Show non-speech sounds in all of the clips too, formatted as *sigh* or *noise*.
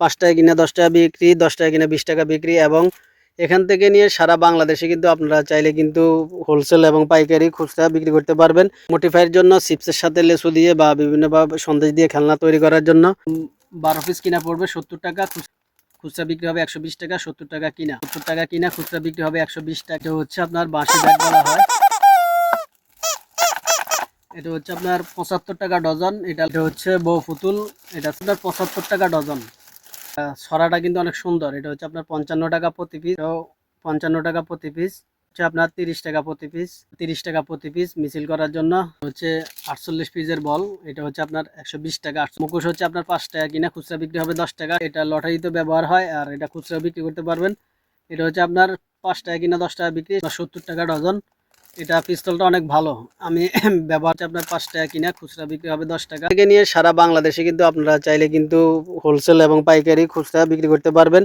পাঁচ টাকা কিনা দশ টাকা বিক্রি, দশ টাকা কিনা বিশ টাকা বিক্রি এবং এখান থেকে নিয়ে সারা বাংলাদেশে কিন্তু আপনারা চাইলে কিন্তু হোলসেল এবং পাইকারি খুচরা বিক্রি করতে পারবেন। মোটিফাইয়ের জন্য চিপসের সাথে লেসু দিয়ে বা বিভিন্নভাবে সন্দেশ দিয়ে খেলনা তৈরি করার জন্য বারো পিস কিনা পড়বে সত্তর টাকা খুচরা বিক্রি হবে একশো বিশ টাকা, সত্তর টাকা কিনা। সত্তর টাকা কিনা, খুচরা বিক্রি হবে একশো বিশ টাকা। হচ্ছে আপনার বাঁশি ব্যাট বলা হয়। এটা হচ্ছে আপনার পঁচাত্তর টাকা ডজন। এটা হচ্ছে বউ পুতুল এটা আপনার পঁচাত্তর টাকা ডজন। ছড়াটা কিন্তু অনেক সুন্দর। এটা হচ্ছে আপনার পঞ্চান্ন টাকা প্রতি পিস পঞ্চান্ন টাকা প্রতি পিস হচ্ছে আপনার তিরিশ টাকা প্রতি পিস তিরিশ টাকা প্রতি পিস মিছিল করার জন্য হচ্ছে আটচল্লিশ পিসের বল। এটা হচ্ছে আপনার একশো বিশ টাকা। মুখোশ হচ্ছে আপনার পাঁচ টাকা কিনা। খুচরা বিক্রি হবে দশ টাকা। এটা লটারিতে ব্যবহার হয় আর এটা খুচরা বিক্রি করতে পারবেন। এটা হচ্ছে আপনার পাঁচ টাকা কিনা দশ টাকা বিক্রি। সত্তর টাকা ডজন। এটা পিস্তলটা অনেক ভালো। আমি *clears throat* ব্যবহার আপনার পাঁচ টাকা কিনা, খুচরা বিক্রি হবে দশ টাকা। থেকে নিয়ে সারা বাংলাদেশে কিন্তু আপনারা চাইলে কিন্তু হোলসেল এবং পাইকারি খুচরা বিক্রি করতে পারবেন।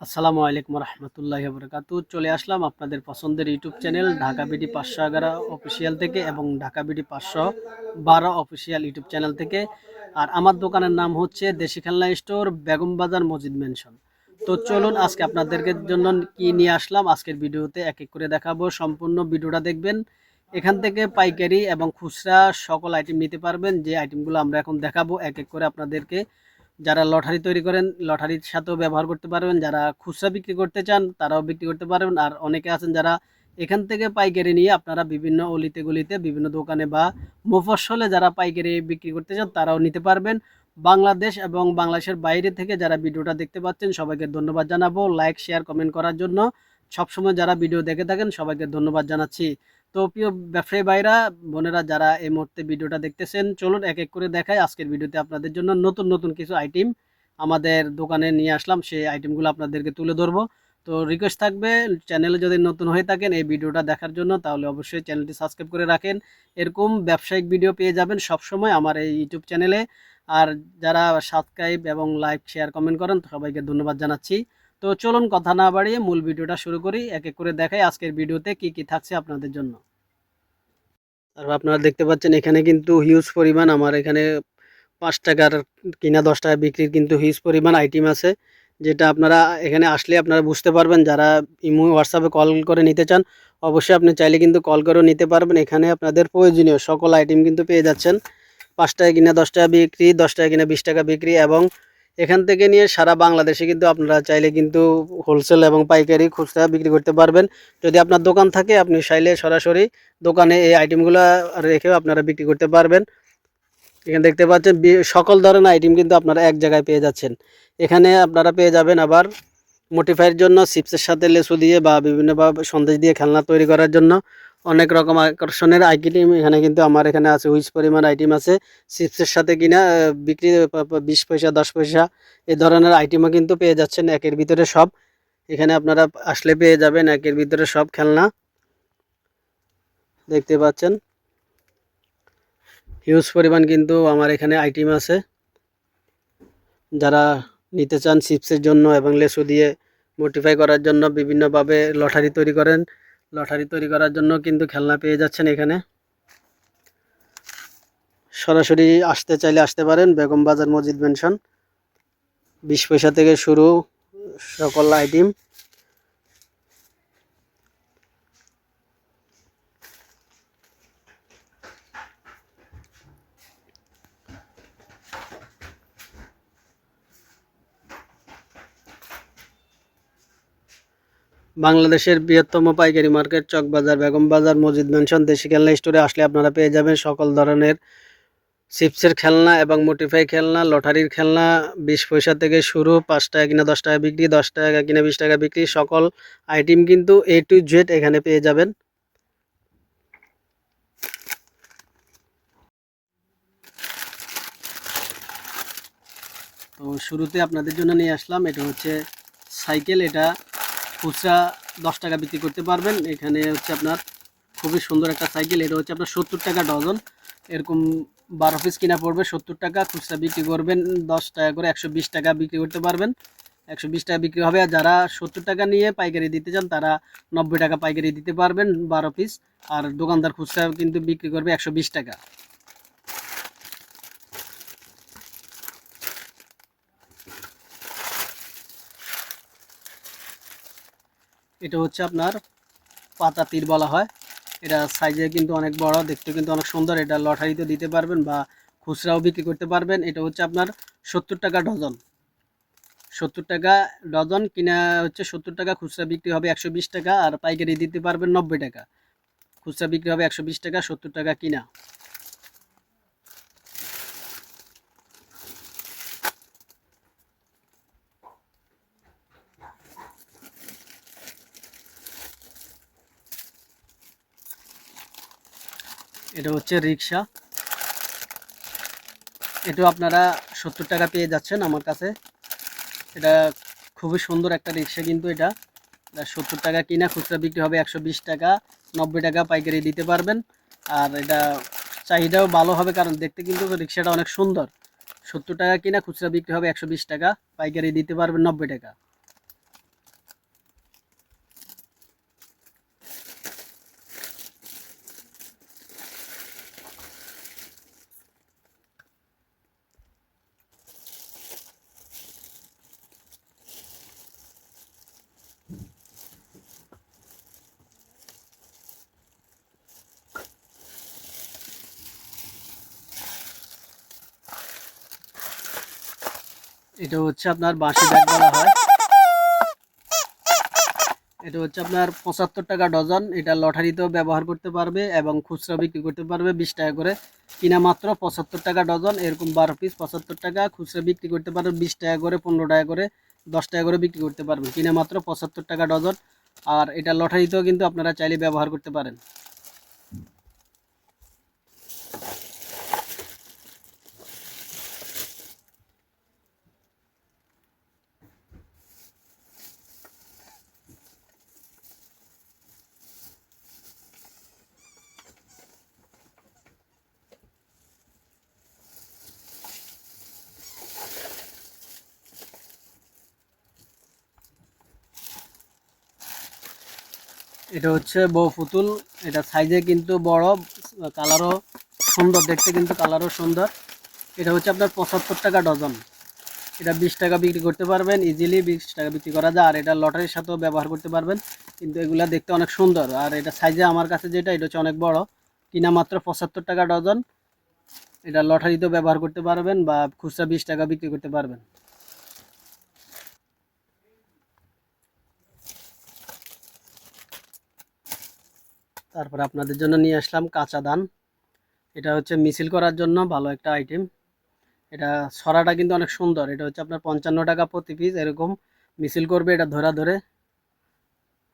আসসালামু আলাইকুম রহমতুল্লাহ বরকাতু। চলে আসলাম আপনাদের পছন্দের ইউটিউব চ্যানেল, ঢাকা বিডি পাঁচশো এগারো অফিসিয়াল থেকে এবং ঢাকা বিডি পাঁচশো বারো অফিসিয়াল ইউটিউব চ্যানেল থেকে। আর আমার দোকানের নাম হচ্ছে দেশি খেলনা স্টোর বেগম বাজার মসজিদ মেনশন তো চলুন আজকে আপনাদেরকে জন্য কি নিয়ে আসলাম? আজকের ভিডিওতে এক এক করে দেখাবো। সম্পূর্ণ ভিডিওটা দেখবেন। এখান থেকে পাইকারি এবং খুচরা সকল আইটেম নিতে পারবেন। যে আইটেমগুলো আমরা এখন দেখাবো, এক এক করে আপনাদেরকে। যারা লটারি তৈরি করেন, লটারির সাথেও ব্যবহার করতে পারবেন। যারা খুচরা বিক্রি করতে চান, তারাও বিক্রি করতে পারবেন। আর অনেকে আছেন যারা এখান থেকে পাইকারি নিয়ে আপনারা বিভিন্ন অলিতে গলিতে, বিভিন্ন দোকানে বা মফস্বলে যারা পাইকারি বিক্রি করতে চান, তারাও নিতে পারবেন। বাংলাদেশ এবং বাংলাদেশের বাইরে থেকে যারা ভিডিওটা দেখতে পাচ্ছেন, সবাইকে ধন্যবাদ জানাব। লাইক শেয়ার কমেন্ট করার জন্য সবসময় যারা ভিডিও দেখে থাকেন, সবাইকে ধন্যবাদ জানাচ্ছি। তো প্রিয় ব্যবসায়ী ভাইরা, বোনেরা যারা এই মুহূর্তে ভিডিওটা দেখতেছেন, চলুন এক এক করে দেখায় আজকের ভিডিওতে আপনাদের জন্য নতুন নতুন কিছু আইটেম আমাদের দোকানে নিয়ে আসলাম। সেই আইটেমগুলো আপনাদেরকে তুলে ধরবো। তো রিকোয়েস্ট থাকবে চ্যানেলে যদি নতুন হয়ে থাকেন এই ভিডিওটা দেখার জন্য, তাহলে অবশ্যই চ্যানেলটি সাবস্ক্রাইব করে রাখেন। এরকম ব্যবসায়িক ভিডিও পেয়ে যাবেন সবসময় আমার এই ইউটিউব চ্যানেলে আর যারা সাবস্ক্রাইব এবং লাইক শেয়ার কমেন্ট করেন, সবাইকে ধন্যবাদ জানাচ্ছি। তো চলুন কথা না বাড়িয়ে মূল ভিডিওটা শুরু করি। এক এক করে দেখাই আজকের ভিডিওতে কি কি থাকছে আপনাদের জন্য। আর আপনারা দেখতে পাচ্ছেন, এখানে কিন্তু হিউজ পরিমাণ আমার এখানে পাঁচ টাকার কিনা দশ টাকা বিক্রির কিন্তু হিউজ পরিমাণ আইটেম আছে। যেটা আপনারা এখানে আসলে আপনারা বুঝতে পারবেন, যারা ইমো হোয়াটসঅ্যাপে কল করে নিতে চান, অবশ্যই আপনি চাইলে কিন্তু কল করেও নিতে পারবেন। এখানে আপনাদের প্রয়োজনীয় সকল আইটেম কিন্তু পেয়ে যাচ্ছেন। পাঁচ টাকা কিনা দশ টাকা বিক্রি, দশ টাকা কিনা বিশ টাকা বিক্রি এবং এখান থেকে নিয়ে সারা বাংলাদেশে কিন্তু আপনারা চাইলে কিন্তু হোলসেল এবং পাইকারি খুচরা বিক্রি করতে পারবেন। যদি আপনার দোকান থাকে, আপনি চাইলে সরাসরি দোকানে এই আইটেমগুলো রেখেও আপনারা বিক্রি করতে পারবেন। এখানে দেখতে পাচ্ছেন সকল ধরনের আইটেম কিন্তু আপনারা এক জায়গায় পেয়ে যাচ্ছেন। এখানে আপনারা পেয়ে যাবেন আবার মোটিফাইয়ের জন্য চিপসের সাথে লেসু দিয়ে বা বিভিন্নভাবে সন্দেশ দিয়ে খেলনা তৈরি করার জন্য অনেক রকম আকর্ষণের আইটেম এখানে কিন্তু আমার এখানে আছে হুইচ পরিমাণ আইটেম আছে। চিপসের সাথে কিনা বিক্রি বিশ পয়সা, দশ পয়সা এই ধরনের আইটেমও কিন্তু পেয়ে যাচ্ছেন একের ভিতরে সব। এখানে আপনারা আসলে পেয়ে যাবেন একের ভিতরে সব খেলনা। দেখতে পাচ্ছেন। হিউজ পরিমাণ কিন্তু আমার এখানে আইটেম আছে। যারা নিতে চান চিপসের জন্য এবং লেসু দিয়ে মোটিফাই করার জন্য বিভিন্নভাবে লটারি তৈরি করেন। লটারি তৈরি করার জন্য কিন্তু খেলনা পেয়ে যাচ্ছেন এখানে। সরাসরি আসতে চাইলে আসতে পারেন, বেগম বাজার মসজিদ মেনশন বিশ পয়সা থেকে শুরু সকল আইটেম বাংলাদেশের বৃহত্তম পাইকারি মার্কেট চকবাজার, বেগম বাজার মসজিদ মেনশন দেশি খেলনা স্টোরে আসলে আপনারা পেয়ে যাবেন সকল ধরনের চিপসের খেলনা এবং মোটিফাই খেলনা, লটারির খেলনা, বিশ পয়সা থেকে শুরু, পাঁচ টাকা কিনা দশ টাকা বিক্রি, দশ টাকা কিনা বিশ টাকা বিক্রি, সকল আইটেম কিন্তু এ টু জেড এখানে পেয়ে যাবেন। তো শুরুতে আপনাদের জন্য নিয়ে আসলাম, এটা হচ্ছে সাইকেল, এটা খুচরা দশ টাকা বিক্রি করতে পারবেন। এখানে হচ্ছে আপনার খুবই সুন্দর একটা সাইকেল। এটা হচ্ছে আপনার সত্তর টাকা ডজন। এরকম বারো পিস কিনা পড়বে সত্তর টাকা। খুচরা বিক্রি করবেন, দশ টাকা করে একশো বিশ টাকা বিক্রি করতে পারবেন। একশো বিশ টাকা বিক্রি হবে। আর যারা সত্তর টাকা নিয়ে পাইকারি দিতে চান, তারা নব্বই টাকা পাইকারি দিতে পারবেন বারো পিস। আর দোকানদার খুচরা কিন্তু বিক্রি করবে একশো বিশ টাকা। এটা হচ্ছে আপনার পাতা তীর বলা হয়। এটা সাইজে কিন্তু অনেক বড়, দেখতে কিন্তু অনেক সুন্দর। এটা লটারিতে দিতে পারবেন বা খুচরাও বিক্রি করতে পারবেন। এটা হচ্ছে আপনার সত্তর টাকা ডজন। সত্তর টাকা ডজন কিনা হচ্ছে সত্তর টাকা, খুচরা বিক্রি হবে একশো বিশ টাকা আর পাইকারি দিতে পারবেন নব্বই টাকা। খুচরা বিক্রি হবে একশো বিশ টাকা, সত্তর টাকা কিনা। এটা হচ্ছে রিক্সা। এটাও আপনারা সত্তর টাকা পেয়ে যাচ্ছেন আমার কাছে। এটা খুবই সুন্দর একটা রিক্সা কিন্তু এটা। এটা সত্তর টাকা কিনা খুচরা বিক্রি হবে একশো বিশ টাকা, নব্বই টাকা পাইকারি দিতে পারবেন। আর এটা চাহিদাও ভালো হবে কারণ দেখতে কিন্তু রিক্সাটা অনেক সুন্দর। সত্তর টাকা কিনা খুচরা বিক্রি হবে একশো বিশ টাকা, পাইকারি দিতে পারবেন নব্বই টাকা। এটা হচ্ছে আপনার বাঁশি ব্যাগ বলা হয়। এটা হচ্ছে আপনার পঁচাত্তর টাকা ডজন। এটা লটারিতেও ব্যবহার করতে পারবে এবং খুচরা বিক্রি করতে পারবে বিশ টাকা করে। কিনা মাত্র পঁচাত্তর টাকা ডজন, এরকম বারো পিস পঁচাত্তর টাকা, খুচরা বিক্রি করতে পারবে বিশ টাকা করে, পনেরো টাকা করে, দশ টাকা করে বিক্রি করতে পারবেন। কিনা মাত্র পঁচাত্তর টাকা ডজন। আর এটা লটারিতেও কিন্তু আপনারা চাইলে ব্যবহার করতে পারেন। এটা হচ্ছে বউ পুতুল। এটা সাইজে কিন্তু বড় কালারও সুন্দর, দেখতে কিন্তু কালারও সুন্দর। এটা হচ্ছে আপনার পঁচাত্তর টাকা ডজন। এটা বিশ টাকা বিক্রি করতে পারবেন ইজিলি বিশ টাকা বিক্রি করা যায়। আর এটা লটারির সাথেও ব্যবহার করতে পারবেন, কিন্তু এগুলা দেখতে অনেক সুন্দর। আর এটা সাইজে আমার কাছে যেটা, এটা হচ্ছে অনেক বড়। কিনা মাত্র পঁচাত্তর টাকা ডজন। এটা লটারিতেও ব্যবহার করতে পারবেন বা খুচরা বিশ টাকা বিক্রি করতে পারবেন। তারপরে আপনাদের জন্য নিয়ে আসলাম কাঁচা ধান এটা হচ্ছে মিছিল করার জন্য ভালো একটা আইটেম এটা সরাটা কিন্তু অনেক সুন্দর। এটা হচ্ছে আপনার পঞ্চান্ন টাকা প্রতি পিস এরকম মিছিল করবে এটা ধরা ধরে।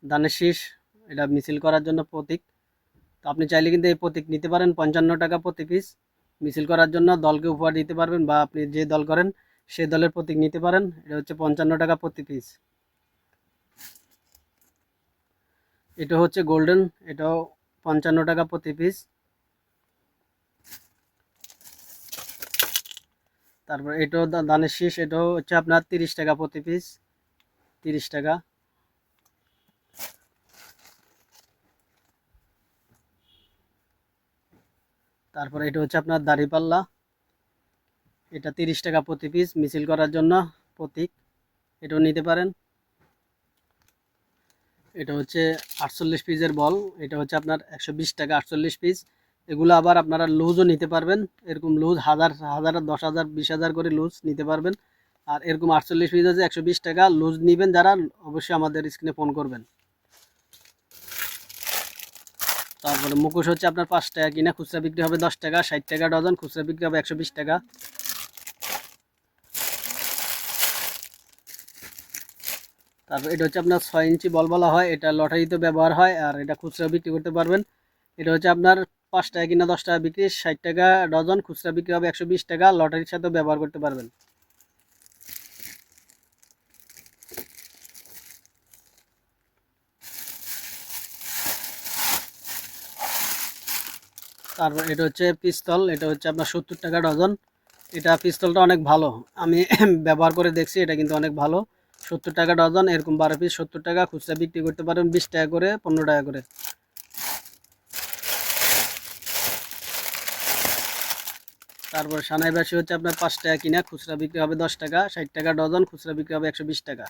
ধানের শীষ, এটা মিছিল করার জন্য প্রতীক। তো আপনি চাইলে কিন্তু এই প্রতীক নিতে পারেন, পঞ্চান্ন টাকা প্রতি পিস মিছিল করার জন্য দলকে উপহার দিতে পারবেন বা আপনি যে দল করেন সেই দলের প্রতীক নিতে পারেন। এটা হচ্ছে পঞ্চান্ন টাকা প্রতি পিস এটা হচ্ছে গোল্ডেন এটাও পঞ্চান্ন টাকা প্রতি পিস তারপর এটাও দানের শীষ, এটাও হচ্ছে আপনার তিরিশ টাকা প্রতি পিস তিরিশ টাকা। তারপর এটা হচ্ছে আপনার দাড়িপাল্লা এটা তিরিশ টাকা প্রতি পিস মিছিল করার জন্য প্রতীক। এটাও নিতে পারেন। এটা হচ্ছে আটচল্লিশ পিসের বল এটা হচ্ছে আপনার একশো বিশ টাকা আটচল্লিশ পিস এগুলো আবার আপনারা লুজও নিতে পারবেন। এরকম লুজ হাজার হাজার, দশ হাজার, বিশ হাজার করে লুজ নিতে পারবেন। আর এরকম আটচল্লিশ পিস হচ্ছে একশো টাকা। লুজ নেবেন যারা, অবশ্যই আমাদের স্ক্রিনে ফোন করবেন। তারপরে মুখোশ হচ্ছে আপনার পাঁচ টাকা কিনা। খুচরা বিক্রি হবে দশ টাকা, ষাট টাকা ডজন। খুচরা বিক্রি হবে একশো বিশ টাকা। তারপর এটা হচ্ছে আপনার ছয় ইঞ্চি বল বলা হয়, এটা লটারিতে ব্যবহার হয়, আর এটা খুচরা বিক্রি করতে পারবেন। এটা হচ্ছে আপনার পাঁচ টাকা কিনা দশ টাকা বিক্রি, ষাট টাকা ডজন, খুচরা বিক্রি হবে একশো বিশ টাকা, লটারির সাথেও ব্যবহার করতে পারবেন। তারপর এটা হচ্ছে পিস্তল, এটা হচ্ছে আপনার সত্তর টাকা ডজন। এটা পিস্তলটা অনেক ভালো, আমি *clears throat* ব্যবহার করে দেখছি, এটা কিন্তু অনেক ভালো। সত্তর টাকা ডজন, এরকম বারো পিস সত্তর টাকা, খুচরা বিক্রি করতে পারেন বিশ টাকা করে, পনেরো টাকা করে। তারপর সানাইবাসী হচ্ছে আপনার পাঁচ টাকা কিনা, খুচরা বিক্রি হবে দশ টাকা, ষাট টাকা ডজন, খুচরা বিক্রি হবে একশো বিশ টাকা।